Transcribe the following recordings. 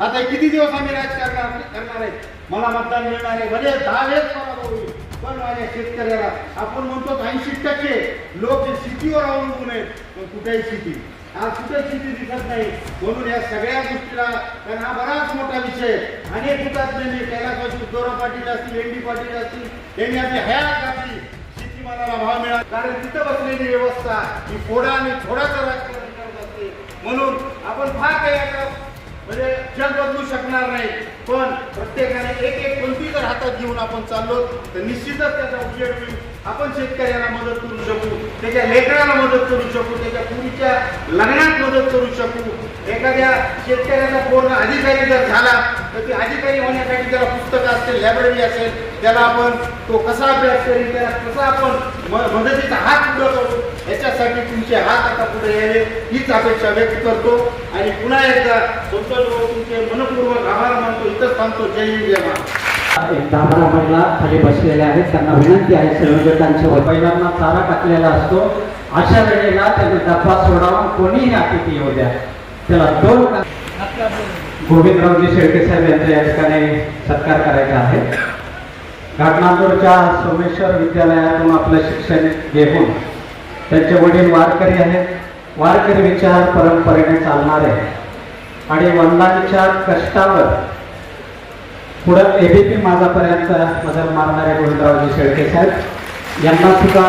आता किती दिवस आम्ही राजकारण करणार आहे? मला मतदान मिळणार आहे. भले दहा वेळेस होईल पण माझ्या शेतकऱ्याला आपण म्हणतो ऐंशी टक्के लोक जे शेतीवर अवलंबून आहेत पण कुठेही शेती. आज कुठे शेती दिसत नाही? म्हणून या सगळ्या गोष्टीला कारण हा बराच मोठा विषय आहे. अनेक हुतात्म्यांनी कैलास जोरा पाटील असतील एन डी पाटील असतील यांनी आपली हयात घातली शेतीमालाला भाव मिळाला. कारण तिथं बसलेली व्यवस्था ही फोडा आणि थोडाचं राजकारण करत असते. म्हणून आपण फार काही म्हणजे जग बदलू शकणार नाही. पण प्रत्येकाने एक एक कोणती जर हातात घेऊन आपण चाललो तर निश्चितच त्याचा उपयोग होईल. आपण शेतकऱ्याला मदत करू शकू त्याच्या लेकराला मदत करू शकू त्याच्या पुरीच्या लग्नात मदत करू शकू. एखाद्या शेतकऱ्याचा पूर्ण अधिकारी जर झाला तर ते अधिकारी होण्यासाठी त्याला पुस्तकं असतील लायब्ररी असेल त्याला आपण तो कसा अभ्यास करेल त्याला कसा आपण मदतीचा हात पुढे करू याच्यासाठी तुमचे हात आता पुढे यावे हीच अपेक्षा व्यक्त करतो. आणि पुन्हा एकदा संतोष भाऊ तुमचे मनपूर्वक आभार मानतो इथंच थांबतो. जय हिंद जय महाराष्ट्र. महिला खाली बसलेल्या आहेत. त्यांना विनंती आहे संयोजकांच्या बैलांना चारा टाकलेला असतो. अशा वेळेला त्यांनी डब्बा सोडावा कोणीही अतिथी येऊ द्या. त्याला दोन गोविंदरावजी शेळके साहेब यांचा या ठिकाणी सत्कार करायचा आहे. घाटनांदूरच्या सोमेश्वर विद्यालयातून आपलं शिक्षण घेऊन त्यांचे वडील वारकरी आहेत. वारकरी विचार परंपरेने चालणारे. आणि वडिलांच्या कष्टावर पुढं एबीपी माझापर्यंत मदत मारणारे गोविंदरावजी शेळके साहेब. यांना सुद्धा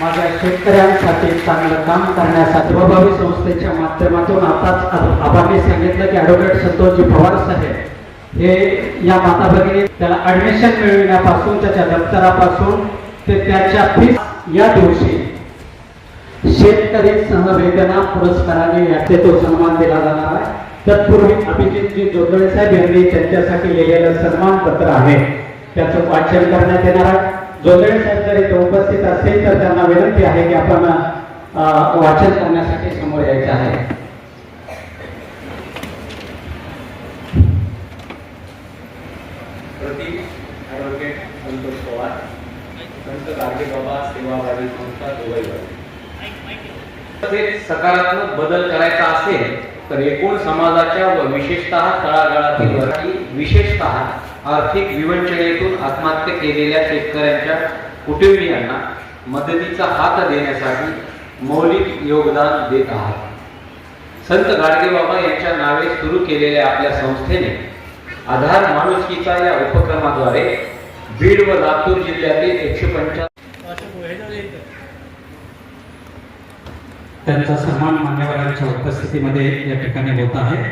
माझ्या शेतकऱ्यांसाठी चांगलं काम करण्यासाठी सेवाभावी संस्थेच्या माध्यमातून आताच आबांनी सांगितलं की ॲडव्होकेट संतोषजी पवार साहेब हे या माता भगिनी त्याला ॲडमिशन मिळविण्यापासून त्याच्या दप्तरापासून ते त्याच्या फीस या दिवशी शेतकरी सहवेदना पुरस्काराने याचे तो सन्मान दिला जाणार आहे. तत्पूर्वी अभिजितजी जोगळे साहेब यांनी त्यांच्यासाठी लिहिलेलं सन्मान पत्र आहे. त्याचं वाचन करण्यात येणार आहे. जोगळे साहेब जर इथे उपस्थित असतील तर त्यांना विनंती आहे की आपण वाचन करण्यासाठी समोर यायचं आहे. सकारात्मक बदल करायचा असेल तर एकूण समाजाच्या व विशेषतः तळागाळातील विशेषतः आर्थिक विवंचनेतून आत्महत्या केलेल्या शेतकऱ्यांच्या कुटुंबियांना मदतीचा हात देण्यासाठी मौलिक योगदान देत आहात. संत गाडगेबाबा यांच्या नावे सुरू केलेल्या आपल्या संस्थेने आधार माणुसकीचा या उपक्रमाद्वारे बीड व लातूर जिल्ह्यातील एकशे पंचा त्यांचा सन्मान मान्यवरांच्या उपस्थितीमध्ये या ठिकाणी होत आहे.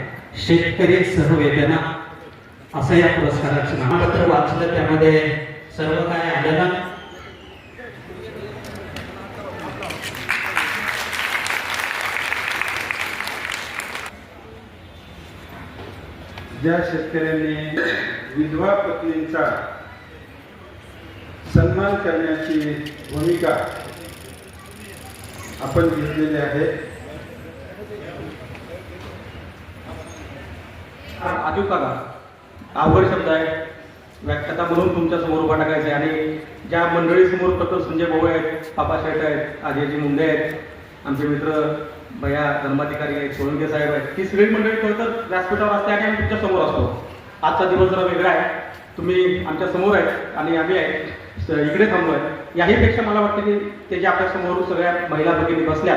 शेतकरी सहवेदना असं या पुरस्काराचं नामपत्र वाचलं त्यामध्ये सर्व काय आलेलं ज्या शेतकऱ्यांनी विधवा पत्नींचा सन्मान करण्याची भूमिका आपण घेतलेली आहे. आठवू का अवघड शब्द आहे. व्याख्याता म्हणून तुमच्यासमोर उभा टाकायचं आहे आणि ज्या मंडळीसमोर समोर संजय भाऊ आहेत पापा शेट आहेत अजयजी मुंडे आहेत आमचे मित्र भया धर्माधिकारी आहेत सोळंके साहेब आहेत ही सगळी मंडळी खरं तर व्यासपीठावर असते आणि आम्ही तुमच्यासमोर असतो. आजचा दिवस जरा वेगळा आहे. तुम्ही आमच्यासमोर आहेत आणि आम्ही आहे. इकडे थांबलो आहे. याहीपेक्षा मला वाटतं की ते जे आपल्यासमोर सगळ्या महिला भगिनी बसल्या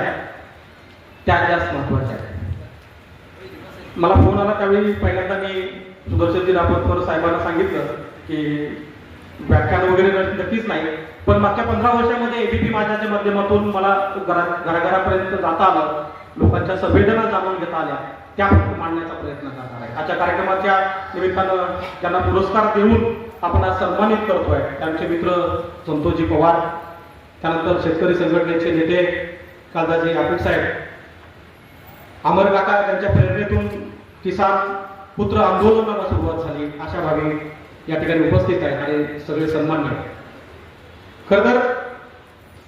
त्या जास्त महत्त्वाच्या आहेत. मला फोन आला त्यावेळी पहिल्यांदा मी सुदर्शनजी रापतकर साहेबांना सांगितलं की व्याख्यान वगैरे नक्कीच नाही. पण मागच्या पंधरा वर्षामध्ये एबीपी माझ्याच्या माध्यमातून मला घरा घराघरापर्यंत जाता आलं. लोकांच्या संवेदना जाणून घेता आल्या. त्या मांडण्याचा प्रयत्न करणार आहे. आजच्या कार्यक्रमाच्या निमित्तानं त्यांना पुरस्कार देऊन आपण आज सन्मानित करतोय त्यांचे मित्र संतोषजी पवार त्यानंतर शेतकरी संघटनेचे नेते कालदाजी आपिट साहेब अमर काका यांच्या प्रेरणेतून किसान पुत्र आंदोलनाला सुरुवात झाली. अशा भावी या ठिकाणी उपस्थित आहेत आणि सगळे सन्मान्य खर तर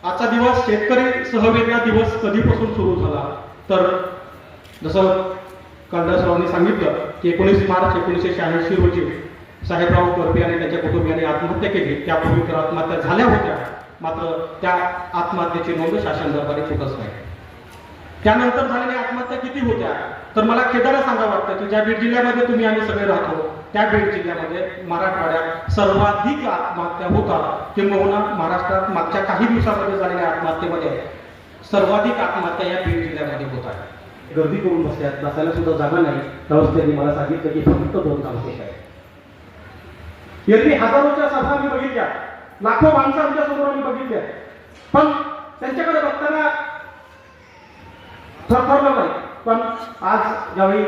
आजचा दिवस शेतकरी सहवेदना दिवस कधीपासून सुरू झाला? तर जसं कालदासरावांनी सांगितलं की एकोणीस मार्च एकोणीसशे शहाऐंशी रोजी साहेबराव करपे आणि त्यांच्या कुटुंबियांनी आत्महत्या केली. त्यापूर्वी तर आत्महत्या झाल्या होत्या. मात्र त्या आत्महत्येची नोंद शासन दरबारी चुकच नाही त्यानंतर झालेल्या आत्महत्या किती होत्या? तर मला खेदाला सांगा वाटतं की ज्या बीड जिल्ह्यामध्ये तुम्ही आम्ही सगळे राहतो त्या बीड जिल्ह्यामध्ये मराठवाड्यात सर्वाधिक आत्महत्या होतात किंबहुना महाराष्ट्रात मागच्या काही दिवसामध्ये झालेल्या आत्महत्येमध्ये सर्वाधिक आत्महत्या या बीड जिल्ह्यामध्ये होत आहे. गर्दी करून बसल्यात बसायला सुद्धा जागा नाही. त्यावेळेस त्यांनी मला सांगितलं की फक्त दोन तांशेष आहे यांनी हजारोच्या सभा मी बघितल्या. लाखो माणसं आमच्यासमोर आम्ही बघितल्या. पण त्यांच्याकडे बघताना थरथरलं नाही. पण आज ज्यावेळी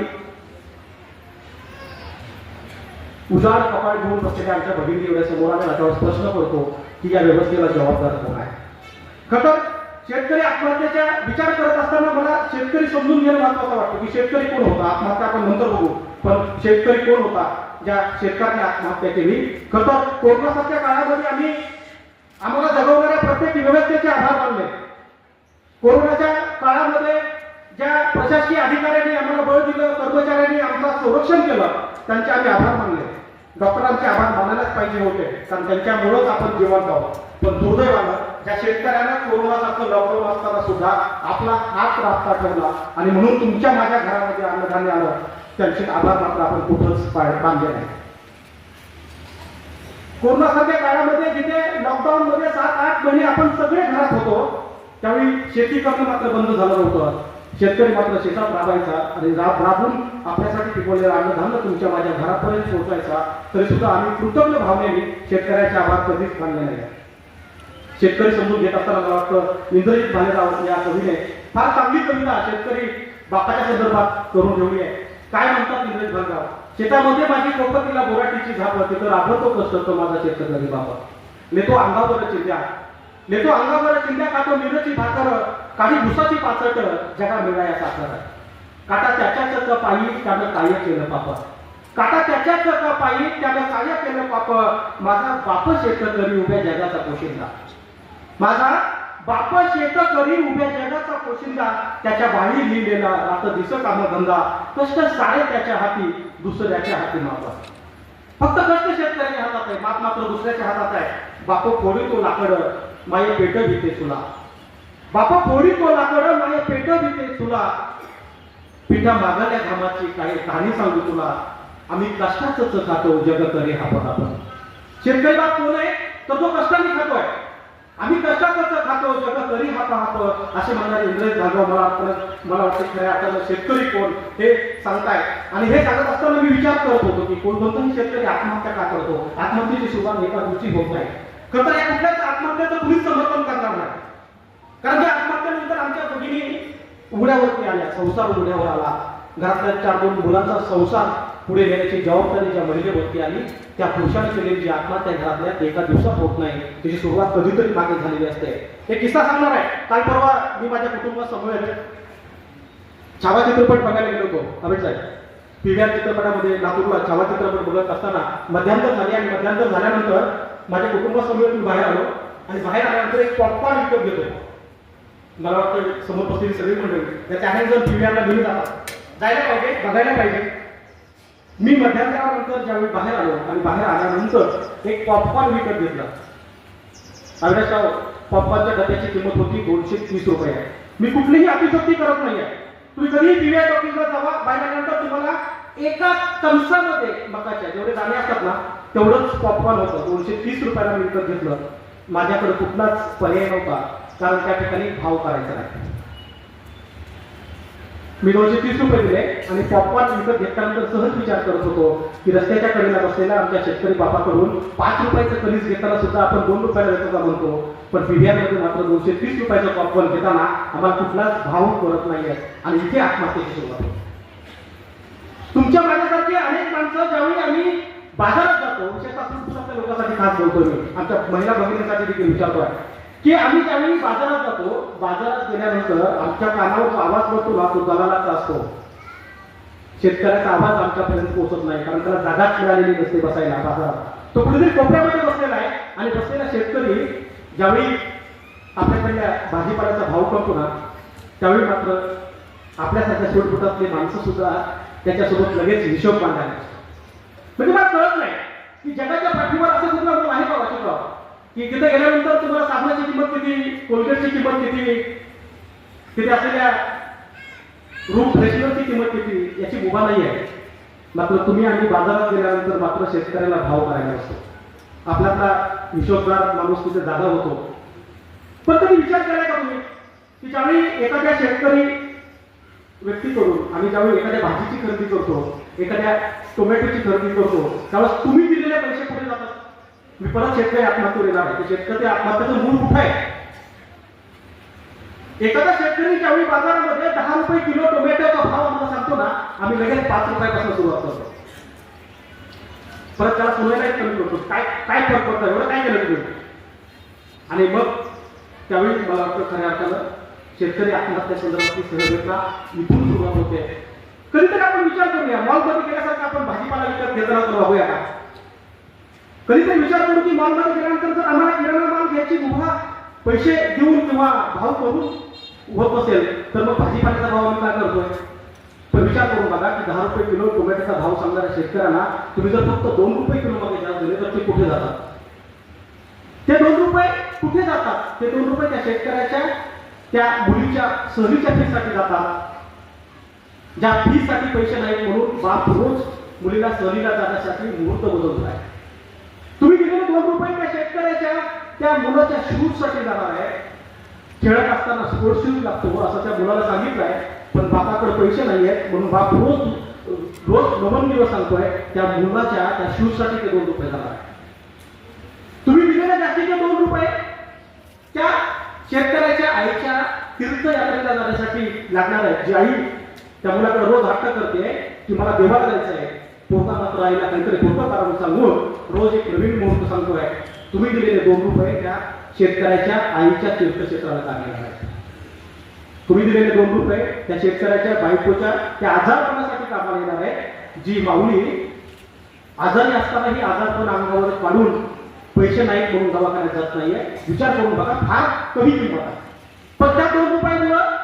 उजाड कपाळ घेऊन बसलेल्या आमच्या भगिनी एवढ्या समोर आल्या त्यावेळेस प्रश्न करतो की या व्यवस्थेला जबाबदार कोण आहे? खतर शेतकरी आत्महत्येचा विचार करत असताना मला शेतकरी समजून घेणं महत्वाचं वाटतं की शेतकरी कोण होता? आत्महत्या आपण नंतर बघू. पण शेतकरी कोण होता? ज्या शेतकऱ्याने आत्महत्या केली. खतर कोरोनासारख्या काळामध्ये आम्ही आम्हाला जगवणाऱ्या प्रत्येक व्यवस्थेचे आभार मानले. कोरोनाच्या काळामध्ये ज्या प्रशासकीय अधिकाऱ्यांनी आम्हाला बळ दिलं कर्मचाऱ्यांनी आमचं संरक्षण केलं त्यांचे आम्ही आभार मानले. डॉक्टरांचे आभार मानायलाच पाहिजे होते कारण त्यांच्यामुळंच आपण जीवन आहोत. पण दुर्दैवानं ज्या शेतकऱ्यांना कोरोनासारखं लॉकडाऊन असताना सुद्धा आपला हात रास्ता ठेवला आणि म्हणून तुमच्या माझ्या घरामध्ये अन्नधान्य आलं त्यांचे आभार मात्र आपण कुठंच पाय- बांधले नाही. कोरोनासारख्या काळामध्ये जिथे लॉकडाऊन मध्ये सात आठ महिने आपण सगळे घरात होतो त्यावेळी शेती करणं मात्र बंद झालं नव्हतं. शेतकरी मात्र शेतात राबायचा आणि राब राबून आपल्यासाठी पिकवलेलं अन्नधान्य तुमच्या माझ्या घरापर्यंत पोहोचायचा तरी सुद्धा आम्ही कृतज्ञ भावनेने शेतकऱ्याचे आभार कधीच मानले नाही. शेतकरी समजून घेत असताना मला वाटतं इंद्रजित भालेराव या कवीने फार चांगली कविता शेतकरी बापाच्या संदर्भात करून ठेवली आहे. काय म्हणतात इंद्रजित भालेराव? शेतामध्ये माझी कोपतीला बोराटीची झाप तिथं राबवतो कसं तो माझा शेतकरी बाबा. लेतो अंगावर चिंत्या लेतो अंगावर चिंध्या कातो मिरची भाकर काही भुसाची पाचट जगा मिळाया साखर काटा त्याच्याच पायी त्यानं काय केलं पाप. काटा त्याच्याच पायी त्यानं काय केलं पाप. माझा बाप शेतकरी उभ्या जगाचा पोशिंदा माझा बाप शेतकरी उभ्या जगाचा पोशिंदा त्याच्या बाहेर लिहिलेला रात दिस काम कामधंदा कष्ट सारे त्याच्या हाती दुसऱ्याच्या हाती मापा. फक्त कष्ट शेतकऱ्याच्या हातात आहे मात मात्र दुसऱ्याच्या हातात आहे. बाप फोडी तो लाकड माये पेट भीते तुला. बापा कोणी तो लाकड पेट भीते चुला पिठा मागल्या घामाची काही कहाणी सांगू तुला. आम्ही कष्टाच खातो जग करे हा आपण शेतकरी बाप कोण आहे? तर तो कष्टाने खातोय. आम्ही कष्टाच खातो जग तरी हा पाहतो असे म्हणणारे इंद्रजित भागव मला वाटतं मला वाटतं खऱ्या अर्थानं शेतकरी कोण हे सांगताय आणि हे सांगत असताना मी विचार करत होतो की कोणकोणताही शेतकरी आत्महत्या का करतो? आत्महत्येची सुरुवात एका दिवशी होत नाही. तर या कुठल्याच आत्महत्याचं कुणीच समर्थन करणार नाही. कारण की आत्महत्यानंतर आमच्या भगिनी उघड्यावरती आल्या संसार उघड्यावर आला. घरातल्या चार दोन मुलांचा संसार पुढे नेण्याची जबाबदारी ज्या महिलेवरती आली त्या पुरुषाने केलेली जी आत्महत्या घरातल्या एका दिवसात होत नाही. त्याची सुरुवात कधीतरी मागे झालेली असते. हे किस्सा सांगणार आहे. काल परवा मी माझ्या कुटुंबासमोर छावा चित्रपट बघायला गेलो होतो. अमित साहेब पीव्हीआर चित्रपटामध्ये लातूरला छावा चित्रपट बघत असताना मध्यांतर झाली आणि मध्यांतर झाल्यानंतर माझ्या कुटुंबासमोर मी बाहेर आलो आणि बाहेर आल्यानंतर एक पॉपकॉर्न विकत घेतो. मला वाटतं समोर बसलेली सगळी मंडळी त्याच्या अनेक जर पीव्हीआरला घेऊन जातात जायला पाहिजे बघायला पाहिजे. मी मध्यांतरानंतर ज्यावेळी बाहेर आलो आणि बाहेर आल्यानंतर एक पॉपकॉर्न विकत घेतला. अविनाशराव पॉपकॉर्नच्या डब्याची किंमत होती दोनशे तीस रुपये मी कुठलीही अतिशक्ती करत नाहीये. तुम्ही कधीही पीव्हीआर टॉकीजला जावा बाहेर आल्यानंतर तुम्हाला एका कंसामध्ये मकाच्या जेवढे दाणे असतात ना तेवढंच पॉपकॉर्न होतं. दोनशे तीस रुपयाला मी विकत घेतलं. माझ्याकडे कुठलाच पर्याय नव्हता कारण त्या ठिकाणी भाव करायचा नाही. मी दोनशे तीस रुपये दिले आणि पॉपकॉर्न विकत घेतल्यानंतर सहज विचार करत होतो की रस्त्याच्या कडेला बसलेल्या आमच्या शेतकरी बापाकडून पाच रुपयाचं कणीस घेताना सुद्धा आपण दोन रुपयाला देतो म्हणतो पण PVR मात्र दोनशे तीस रुपयाचं पॉपकॉर्न घेताना आम्हाला कुठलाच भाव करत नाहीये. आणि इथे आत्महत्येची सुरुवात तुमच्या माझ्यासारखे अनेक माणसं ज्यावेळी आम्ही बाजारात जातो. विशेषतः आपल्या लोकांसाठी खास बोलतो मी. आमच्या महिला भगिनींसाठी देखील विचारतोय की आम्ही ज्यावेळी बाजारात जातो बाजारात गेल्यानंतर आमच्या कानावर जो आवाज पडतो ना तो दलालाचा असतो शेतकऱ्याचा आवाज आमच्यापर्यंत पोहोचत नाही कारण त्याला जागाच मिळालेली नसते बसायला बाजारात. तो कुठेतरी कोपऱ्यामध्ये बसलेला आहे आणि बसलेला शेतकरी ज्यावेळी आपल्याकडल्या भाजीपाल्याचा भाव करतो ना त्यावेळी मात्र आपल्यासारख्या शेवटपुटातले माणसं सुद्धा त्याच्यासोबत लगेच हिशोब मांडायला म्हणजे मला कळत नाही. की जगाच्या पाठीवर असं कुठलं आहे का वाचितराव की तिथे गेल्यानंतर तुम्हाला साबणाची किंमत किती कोलगेटची किंमत किती तिथे असलेल्या रूम फ्रेशनरची किंमत किती याची मुभा नाही आहे. मात्र तुम्ही आम्ही बाजारात गेल्यानंतर मात्र शेतकऱ्याला भाव करायला असतो. आपल्यातला हिशोबदार माणूस तिथे जागा होतो. पण तरी विचार केला का तुम्ही की ज्यावेळी एखाद्या शेतकरी व्यक्तीकडून आम्ही ज्यावेळी एखाद्या भाजीची खरेदी करतो एखाद्या टोमॅटोची खरेदी करतो. त्यावेळेस तुम्ही दिलेले पैसे कुठे जातात? मी परत शेतकरी आत्महत्या येणार आहे. शेतकरी आत्महत्याचं मूळ कुठं आहे? एखादा शेतकरी ज्यावेळी बाजारामध्ये दहा रुपये किलो टोमॅटोचा भाव आम्हाला सांगतो ना आम्ही लगेच पाच रुपयापासून सुरुवात करतो. परत त्याला सोन्याला कमी करतो. काय काय फरक पडतं? एवढं काय केलं तुम्ही? आणि मग त्यावेळी मला वाटतं खऱ्या अर्थानं शेतकरी आत्महत्या संदर्भातली सहवेदना इथून सुरुवात होते. कधीतरी आपण विचार करूया. मॉलमध्ये गेल्यासारखं आपण भाजीपाला विकत घेताना तर वागूया का कधीतरी विचार करू की मॉलमध्ये गेल्यानंतर जर आम्हाला किराणा माल घ्यायची मुभा पैसे देऊन किंवा भाव करून होत असेल तर मग भाजीपाल्याचा भाव आम्ही काय करतोय? पण विचार करून बघा की दहा रुपये किलो टोमॅटोचा भाव सांगणाऱ्या शेतकऱ्यांना तुम्ही जर फक्त दोन रुपये किलो मध्ये जात दिले तर ते कुठे जातात? ते दोन रुपये कुठे जातात? ते दोन रुपये त्या शेतकऱ्याच्या त्या मुलीच्या सहलीच्या फीसाठी जातात. ज्या फीसाठी पैसे नाहीत म्हणून बाप रोज मुलीला सहलीला जाण्यासाठी मुहूर्त बदलत आहे. तुम्ही दिलेले दोन रुपये त्या शेतकऱ्याच्या त्या मुलाच्या शूजसाठी जाणार आहे. खेळत असताना स्पोर्ट्स शूज लागतो असं त्या मुलाला सांगितलं आहे पण बापाकडे पैसे नाही आहेत म्हणून बाप रोज रोज नवन दिवस सांगतोय त्या मुलाच्या त्या शूजसाठी ते दोन रुपये जाणार आहे. तुम्ही दिलेले जास्तीचे दोन रुपये त्या शेतकऱ्याच्या आईच्या तीर्थयात्रेला जाण्यासाठी लागणार आहे जी आई त्या मुलाकडे रोज हट्ट करते की मला देवाला जायचं आहे. पोहता मात्र आईला काहीतरी पोहता कारण सांगून रोज एक नवीन मुहूर्त सांगतोय. तुम्ही दिलेले दोन रुपये त्या शेतकऱ्याच्या आईच्या तीर्थक्षेत्राला लागणार आहे तुम्ही दिलेले दोन रुपये त्या शेतकऱ्याच्या बायकोच्या त्या आजारपणासाठी कामाला येणार आहे जी माऊली आजारी असतानाही आजारपण अंगावर काढून पैसे नाहीत म्हणून दवाखान्यात जात नाहीये. विचार करून बघा फार कमी किंमत आहे. पण त्या दोन रुपयामुळं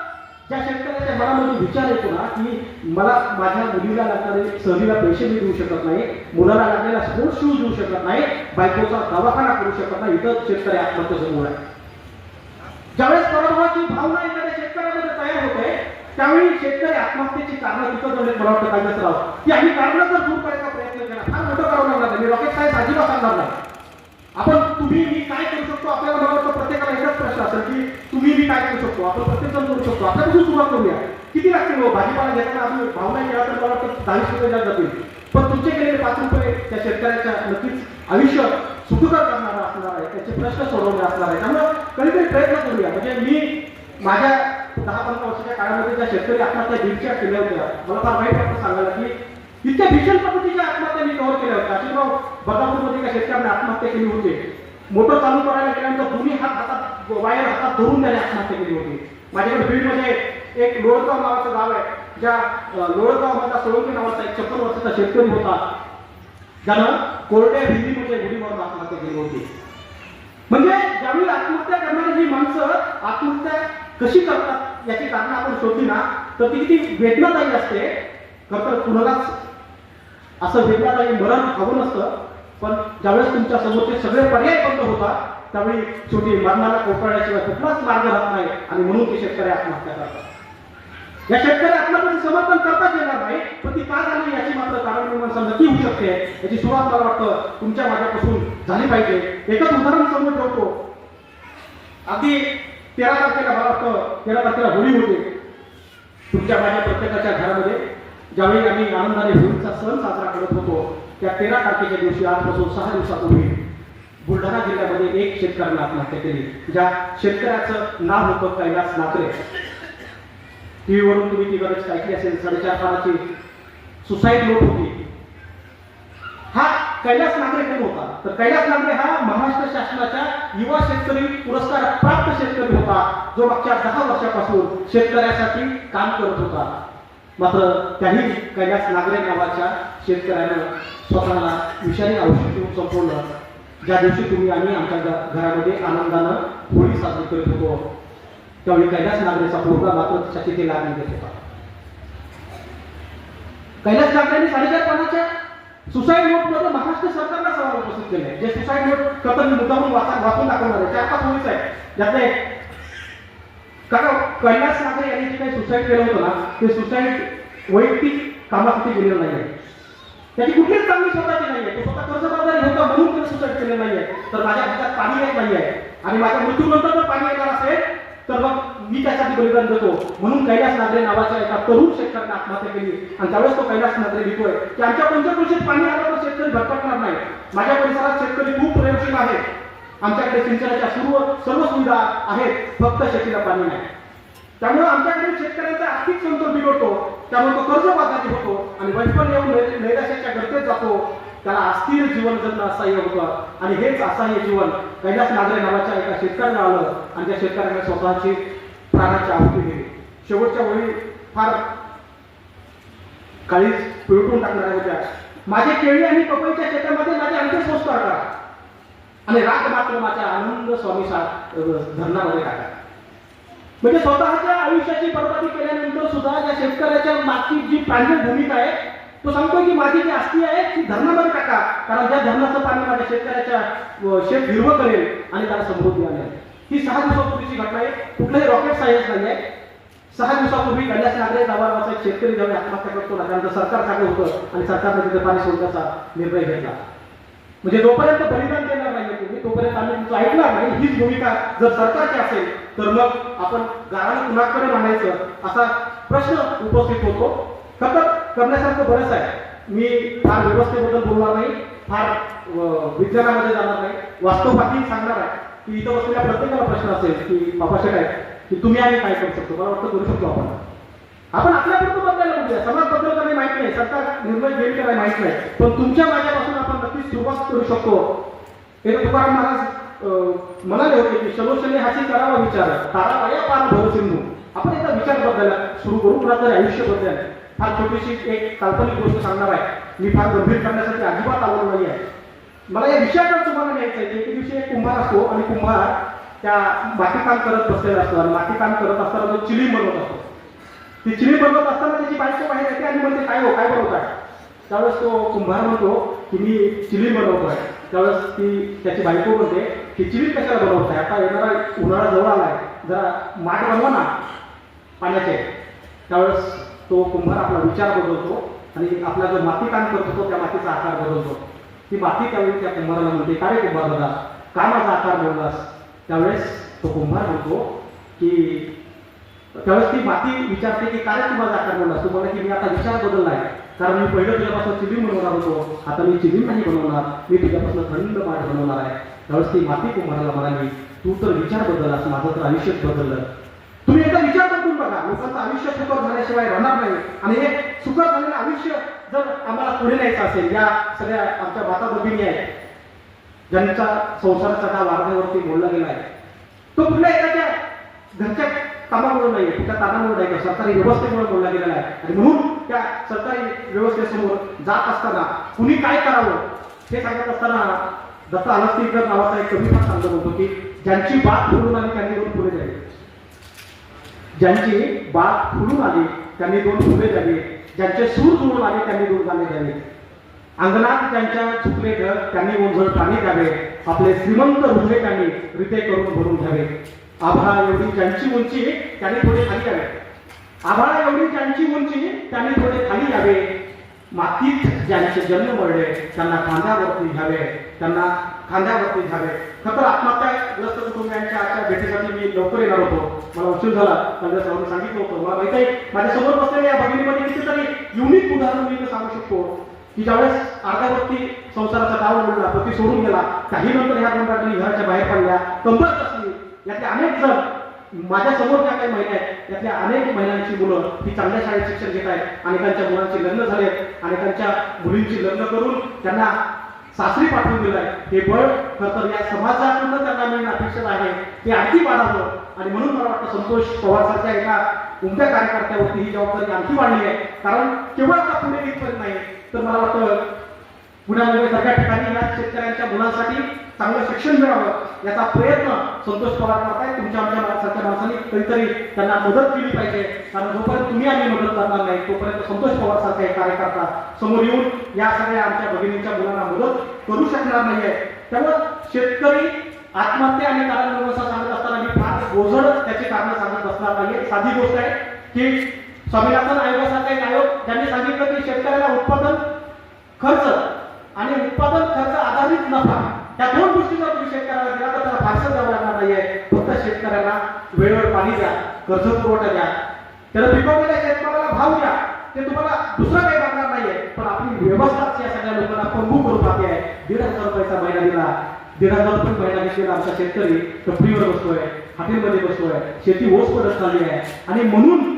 त्या शेतकऱ्याच्या मनामध्ये विचार येतो ना की मला माझ्या मुलीला लागणारे सहलीला पैसे मी देऊ शकत नाही मुलाला लागलेला स्पोर्ट्स शूज देऊ शकत नाही बायकोचा दवाखाना करू शकत नाही इथं शेतकरी आत्महत्या समोर आहे. ज्यावेळेस पराभवाची भावना एखाद्या शेतकऱ्यामध्ये तयार होते त्यावेळी शेतकरी आत्महत्येची कारणं तिथं जवळ मला वाटतं काढण्यात राहावं की आम्ही कारणं जर दूर करायचा प्रयत्न केला. फार मोठं करावं लागणार मी रॉकेट साहेब अजिबात सांगणार नाही. आपण तुम्ही मी काय करू शकतो? आपल्याला मला वाटतं प्रत्येकाला एकच प्रश्न असेल की तुम्ही मी काय करू शकतो? आपण प्रत्येक जण करू शकतो. आपल्यापासून सुरुवात करूया. किती लागतील हो? भाजीपाला घेताना आम्ही भाव नाही केला तर मला वाटतं चाळीस रुपये जात जातील. पण तुमचे गेलेले पाच रुपये त्या शेतकऱ्याच्या नक्कीच आयुष्य सुखकर करणारा असणार आहे. त्याचे प्रश्न सोडवणे असणार आहे. त्यामुळे कधीतरी प्रयत्न करूया. म्हणजे मी माझ्या दहा पंधरा वर्षाच्या काळामध्ये ज्या शेतकरी आत्महत्या दीडच्या केल्या होत्या मला फार वाईट वाटतं सांगायला की इतक्या भीषण पद्धतीच्या आत्महत्या मी कव्हर केल्या होत्या. अशिरराव बदापूरमध्ये एका शेतकऱ्याने आत्महत्या केली होती. मोटर चालू करायला गेल्यानंतर दोन्ही हात हातात वायर हातात धरून त्याने आत्महत्या केली होती. माझ्याकडे फील्डमध्ये एक लोळगाव नावाचं गाव आहे. ज्या लोळगाव मधला सोळंकी नावाचा एक छप्पन वर्षाचा शेतकरी होता. ज्यानं कोरड्या भिंतीमध्ये उडी मारून आत्महत्या केली होती. म्हणजे ज्यावेळी आत्महत्या करणारी जी माणसं आत्महत्या कशी करतात याची कारण आपण शोधली ना तर ती किती वेदनादायी असते. खरं तर कुणालाच असं वेदनादायी मरण हवं नसतं. पण ज्यावेळेस तुमच्या समोरचे सगळे पर्याय बंद होतात त्यावेळी शेवटी मरणाला कोपरण्याशिवाय कुठलाच मार्ग राहत नाही आणि म्हणून ते शेतकरी आत्महत्या करतात. या शेतकरी आत्महत्या समर्थन करताच येणार नाही पण ती का झाली याची मात्र कारण समजा ती होऊ शकते. याची सुरुवात मला वाटतं तुमच्या माझ्यापासून झाली पाहिजे. एकच उदाहरण समोर ठेवतो. अगदी तेरा तारखेला मला वाटतं तेरा तारखेला होळी होते. तुमच्या माझ्या प्रत्येकाच्या घरामध्ये ज्यावेळी आम्ही आनंदाने होळीचा सण साजरा करत होतो त्या तेरा तारखेच्या दिवशी आजपासून सहा दिवसापूर्वी बुलढाणा जिल्ह्यामध्ये एक शेतकऱ्यानं आत्महत्या केली ज्या शेतकऱ्याचं नाव होतं कैलास नात्रे. टीव्हीवरून तुम्ही ती गरज ऐकली असेल साडेचार पानाची सुसाईड नोट होती. हा कैलास नागरे कोण होता? तर कैलास नागरे हा महाराष्ट्र शासनाच्या युवा शेतकरी पुरस्कार प्राप्त शेतकरी होता जो मागच्या दहा वर्षापासून शेतकऱ्यासाठी काम करत होता. मात्र त्याही कैलास नागरे नावाच्या शेतकऱ्यानं स्वतःला विषारी औषध देऊन संपवलं. ज्या दिवशी तुम्ही आणि आमच्या घरामध्ये आनंदानं होळी साजरी करत होतो त्यावेळी कैलास नागरेचा पोरगा मात्र तिच्या तिथे लागून देत होता. कैलास नागरेने साडेचार पानाच्या सुसाईड नोटमध्ये महाराष्ट्र सरकारला सवाल उपस्थित केले जे सुसाईड नोट कथन मुद्दामून वाचा वाचून दाखवणार आहे. चार पाच मुलीच आहे. ज्यातले कारण कैलास नागर यांनी जे काही सुसाईड केलं होतं ना ते सुसाईड वैयक्तिक कामासाठी केलेलं नाही आहे त्याची कुठलीच कामं स्वतःची नाही आहे तो स्वतः कर्जबाजारी होता म्हणून त्याने सुसाईड केलेलं नाही आहे तर माझ्या हातात पाणी येत नाही आहे आणि माझ्या मृत्यूनंतर जर पाणी येणार असेल तर मग मी त्यासाठी बलिदान देतो. म्हणून कैलास नागरे नावाच्या एका तरुण शेतकऱ्याने आत्महत्या केली. आणि त्यावेळेस तो कैलास नागरे लिहितोय की आमच्या पंचकृषीत पाणी आलं तर शेतकरी भटकणार नाही. माझ्या परिसरात शेतकरी खूप प्रयोगशील आहेत. आमच्याकडे सिंचनाच्या सर्व सर्व सुविधा आहेत. फक्त शेतीला पाणी नाही. त्यामुळे आमच्याकडे शेतकऱ्यांचा आर्थिक समतोल बिघडतो. त्यामुळे तो कर्जबाजारी होतो आणि बचपन येऊन नैराशाच्या नैराश्याच्या गर्तेत जातो. त्याला अस्थिर जीवन जगणं असह्य होतं. आणि हेच असह्य जीवन. कैलास नागरे नावाच्या एका शेतकऱ्याला आलं. आणि त्या शेतकऱ्याने स्वतःची प्राणाची आहुती दिली. शेवटच्या वेळी फार काळीच पिळटून टाकणाऱ्या होत्या. माझे केळी आणि पपईच्या शेतामध्ये माझे अंत्यसंस्कार करा. आणि राग मात्र माझ्या आनंद स्वामी धरणामध्ये टाका. म्हणजे स्वतःच्या आयुष्याची बरबादी केल्यानंतर सुद्धा या शेतकऱ्याच्या मागची जी प्रांजळ भूमिका आहे तो सांगतो की माझी जी आस्ती आहे ती धरणामध्ये टाका. कारण त्या धरणाचं पाणी माझ्या शेतकऱ्याच्या शेत हिरवं करेल आणि त्याला समृद्धी आणेल. ही सहा दिवसापूर्वीची घटना आहे. कुठलंही रॉकेट सायन्स नाही आहे. सहा दिवसापूर्वी कैलास नागरे नावाचा एक शेतकरी जेव्हा आत्महत्या करतो. ना त्यानंतर सरकार जागे होतं आणि सरकारने तिथे पाणी सोडण्याचा निर्णय घेतला. म्हणजे जोपर्यंत बलिदान देणार नाही तुम्ही तोपर्यंत आम्ही तुमचं ऐकणार नाही. हीच भूमिका जर सरकारची असेल तर मग आपण गाळाला कुणाकडे मांडायचं असा प्रश्न उपस्थित होतो. खतर करण्यासारखं बरंच आहे. मी फार व्यवस्थेबद्दल बोलणार नाही फार विज्ञानामध्ये जाणार नाही. वास्तववादी सांगणार आहे की इथं बसलेल्या प्रत्येकाला प्रश्न असेल की बाबाशेठ आहे की तुम्ही आम्ही काय करू शकतो? मला वाटतं करू शकतो आपण. आपण आपल्यापुरतं बदलायला म्हणूया समाज बदल करणे माहीत नाही. सरकार निर्णय घेईल का माहीत नाही. पण तुमच्या माझ्यापासून आपण नक्कीच सुरुवात करू शकतो. हे तुकाराम महाराज म्हणाले होते की शलोशने हाची करावा विचार. तारा वया पार भरसिंधू आपण एकदा विचार बदलायला सुरू करू. कुणाचं आयुष्य बदलायला फार छोटीशी एक काल्पनिक गोष्ट सांगणार आहे. मी फार गंभीर करण्यासाठी अजिबात आलो नाही आहे. मला या विषयाकडे तुम्हाला न्यायचं आहे की एके दिवशी एक कुंभार असतो आणि कुंभार त्या मातीकाम करत बसलेला असतो. आणि मातीकाम करत असताना तो चिली बनवत असतो. ती चिमी बनवत असताना त्याची बायको बाहेर येते आणि म्हणते काय हो काय बनवताय? त्यावेळेस तो कुंभार म्हणतो की मी चिली बनवतोय. त्यावेळेस ती त्याची बायको म्हणते की चिली कशाला बनवताय? आता येणारा उन्हाळा जवळ आलाय. जरा माठ बनवा ना पाण्याचे. त्यावेळेस तो कुंभार आपला विचार बदलतो आणि आपला जो माती काम करतो तो त्या मातीचा आकार बदलतो. ती माती त्यावेळी त्या कुंभाराला म्हणते का रे कुंभार दादा? का माझा आकार बदलास त्यावेळेस तो कुंभार म्हणतो की त्यावेळेस ती माती विचारते की काय तू माझा आकार बनवलास तू की मी आता विचार बदललाय. कारण मी पहिलं तुझ्यापासून चिलीम बनवणार होतो आता मी चिलीम नाही बनवणार. मी तुझ्यापासून थंड माठ बनवणार आहे. त्यावेळेस ती माती कुंभाराला म्हणाली तू तर विचार बदललास माझं तर आयुष्यच बदललं. तुम्ही एकदा विचार करून बघा लोकांचं आयुष्य सुखद झाल्याशिवाय राहणार नाही. आणि हे सुखद झालेलं आयुष्य जर आम्हाला पुढे न्यायचं असेल या सगळ्या आमच्या माता भगिनी आहेत ज्यांचा संसाराचा का वारण्यावरती बोलला गेला आहे तो कुठल्या एखाद्या घरच्या कामामुळे नाही त्या ताणामुळे नाही सरकारी व्यवस्थेमुळे बोलला गेलेला आहे आणि म्हणून त्या सरकारी व्यवस्थेसमोर जात असताना कुणी काय करावं हे सांगत असताना दत्त अलस्तीकर नावाचा एक कवी पण सांगत होतो की ज्यांची बात फुलून आली त्यांनी दोन फुले द्यावी ज्यांची बात फुलून आली त्यांनी दोन फुले द्यावी ज्यांचे सूर जुळून आले त्यांनी दोन गाणे द्यावे अंगणात त्यांच्या चुकले घर त्यांनी ओंझळ पाणी द्यावे आपले श्रीमंत हृदय त्यांनी रिते करून भरून घ्यावे आभाळा एवढी ज्यांची उंची त्यांनी थोडे खाली यावे. आभाळा एवढी ज्यांची उंची त्यांनी थोडे खाली यावे. मातीत ज्यांचे जन्म मरले त्यांना खांद्यावरती घ्यावे. त्यांना खांद्यावरती घ्यावे. खतर आत्महत्याग्रस्त कुटुंबियांच्या आजच्या भेटीसाठी मी लवकर येणार होतो. मला उशीर झाला. माझ्या सर्वांनी सांगितलं होतं. मला माहिती आहे माझ्यासमोर बसलेल्या या भगिनीमध्ये कितीतरी युनिक उदाहरण मी सांगू शकतो. की ज्यावेळेस अर्ध्यावरती संसाराचा डाव मोडला पती सोडून गेला काही नंतर ह्या दोन घराच्या बाहेर पडल्या कंबर यातले अनेक जण माझ्या समोरच्या काही महिला आहेत यातल्या अनेक महिलांची मुलं ही चांगल्या शाळेत शिक्षण घेत आहेत. अनेकांच्या मुलांची लग्न झालेत. अनेकांच्या मुलींची लग्न करून त्यांना सासरी पाठवून दिलंय हे बळ खरं तर या समाजाकडून त्यांना मिळणं अपेक्षित आहे. ते आणखी वाढावं. आणि म्हणून मला वाटतं संतोष पवार सारख्या एका उमद्या कार्यकर्त्यावरती ही जबाबदारी आणखी वाढली आहे. कारण केवळ आता पुणे इथपर्यंत नाही तर मला वाटतं पुण्यामध्ये सगळ्या ठिकाणी या शेतकऱ्यांच्या मुलांसाठी चांगलं शिक्षण मिळावं याचा प्रयत्न संतोष पवार करताय तुमच्या आमच्या सारख्या माणसांनी कधीतरी त्यांना मदत केली पाहिजे. कारण जोपर्यंत तुम्ही आम्ही मदत करणार नाही तोपर्यंत संतोष पवार सारखे कार्यकर्ता समोर येऊन या सगळ्या आमच्या भगिनींच्या मुलांना मदत करू शकणार नाहीये. त्यामुळं शेतकरी आत्महत्या आणि कारण सांगत असताना मी फार ओझड त्याची कारणं सांगत असणार नाहीये. साधी गोष्ट आहे की स्वामीनाथन आयोगासारखा एक आयोग त्यांनी सांगितलं की शेतकऱ्याला उत्पादन खर्च आणि उत्पादन खर्च आधारित नफा या दोन गोष्टीचा तुम्ही शेतकऱ्याला दिला तर त्याला फारसं द्यावं लागणार नाहीये. फक्त शेतकऱ्यांना वेळेवर पाणी द्या कर्ज पुरवठा द्या. त्याला पिकवलेल्या शेतमालाला भाव द्या. ते तुम्हाला दुसरं काही मागणार नाहीये. पण आपली व्यवस्थाच या सगळ्या लोकांना पंगू करून पाहते आहे. दीड हजार रुपयाचा महिना दिला. दीड हजार रुपये महिना घेतलेला आमचा शेतकरी टपरीवर बसतोय हॉटेलमध्ये बसतोय. शेती ओस पडत चालली आहे. आणि म्हणून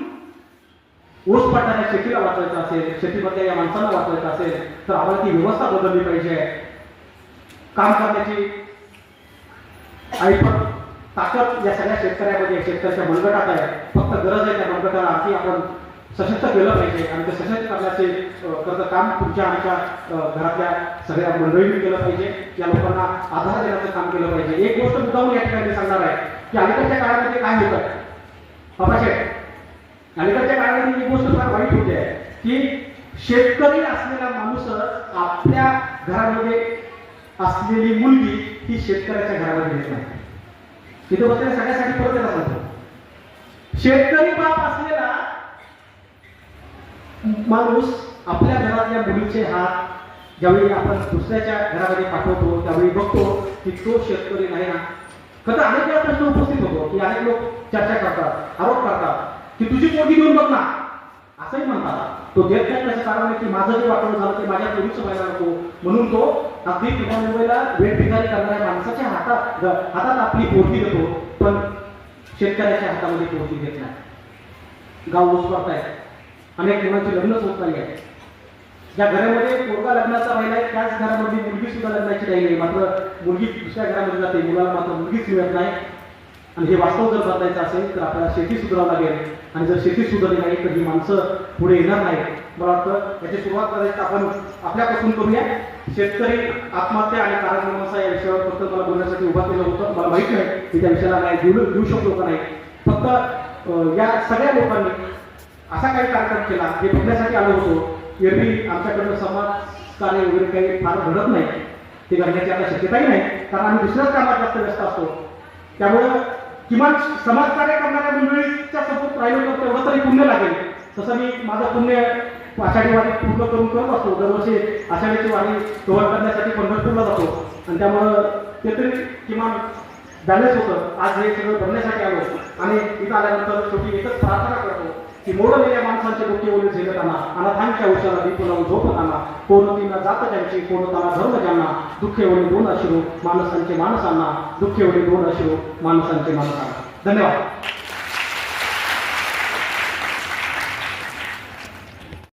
ऊस पडणाऱ्या शेतीला वाचवायचं असेल शेतीमधल्या या माणसांना वाचवायचं असेल तर आम्हाला ती व्यवस्था बदलली पाहिजे. काम करण्याची ऐपत ताकद या सगळ्या शेतकऱ्यामध्ये शेतकऱ्याच्या मनगटात आहे. फक्त गरज आहे त्या मनगटाला आणखी आपण सशक्त केलं पाहिजे. आणि ते सशक्त करण्याचे अं, करतं काम तुमच्या आमच्या घरातल्या सगळ्या मंडळींनी केलं पाहिजे. या लोकांना आधार देण्याचं काम केलं पाहिजे. एक गोष्ट मुद्दाहून या ठिकाणी सांगणार आहे की अलीकडच्या काळामध्ये काय होतं? बाबाशेठ अलीकडच्या काळामध्ये ही गोष्ट फार वाईट होते आहे की शेतकरी असलेला माणूस आपल्या घरामध्ये असलेली मुलगी ही शेतकऱ्याच्या घरामध्ये येत नाही. तिथे बसलेल्या सगळ्यासाठी परत यायला सांगतो शेतकरी बाप असलेला माणूस आपल्या घरातल्या मुलीचे हात ज्यावेळी आपण दुसऱ्याच्या घरामध्ये पाठवतो त्यावेळी बघतो की तो शेतकरी नाही ना. खरं अनेक वेळा प्रश्न उपस्थित होतो की अनेक लोक चर्चा करतात आरोप करतात की तुझी पोरगी घेऊन बघ ना. असंही म्हणतात. तो देत नाही त्याचं कारण आहे की माझं जे वाटण झालं ते माझ्या पूर्वीच व्हायला नको. म्हणून तो अगदी पिता मुंबईला वेळ भिकारी करणाऱ्या माणसाच्या हातात हातात आपली पोरगी देतो पण शेतकऱ्याच्या हातामध्ये पोरगी देत नाही. गाव ऊस आहे अनेक मुलांची लग्नच होत नाही आहे ज्या घरामध्ये पोरगा लग्नाचा राहिला आहे त्याच घरामध्ये मुलगी सुद्धा लग्नाची राहिली आहे मात्र मुलगी दुसऱ्या घरामध्ये जाते. मुलाला मात्र मुलगीच मिळत नाही. आणि हे वास्तव जर बदलायचं असेल तर आपल्याला शेती सुधारावं लागेल. आणि जर शेती सुधारली नाही तर ही माणसं पुढे येणार नाही मला वाटतं याची सुरुवात करायची आपण आपल्यापासून करूया. शेतकरी आत्महत्या आणि कारण या विषयावर फक्त मला बोलण्यासाठी उभा केलं होतं. मला माहीत आहे की त्या विषयाला नाही देऊ देऊ शकलो का नाही. फक्त या सगळ्या लोकांनी असा काही कार्यक्रम केला हे बघण्यासाठी आलो होतो. एरवी आमच्याकडनं समाज कार्य वगैरे काही फार घडत नाही. ते घडण्याची आता शक्यताही नाही. कारण आम्ही दुसऱ्याच कामात जास्त व्यस्त असतो. त्यामुळं किमान समाजकार्य करणाऱ्या मंडळीच्या सोबत राहिलो तर तेवढं तरी पुण्य लागेल. तसं मी माझं पुण्य आषाढी वारी पूर्ण करून करत असतो. दरवर्षी आषाढीची वारी कव्हर करण्यासाठी पंढरपूरला जातो. आणि त्यामुळं ते तरी किमान बॅलन्स होतं. आज हे सगळं करण्यासाठी आलो. आणि इथं आल्यानंतर शेवटी एकच प्रार्थना करतो की मोडलेल्या माणसांचे डोके ओले झेलताना अनाथांच्या उशाला दीप लावून झोपताना कोणतींना जात त्यांची कोणताना धर्म ज्यांना दुःखे ओले दोन अश्रू माणसांचे माणसांना. दुःखे ओले दोन अश्रू माणसांचे माणसांना. धन्यवाद.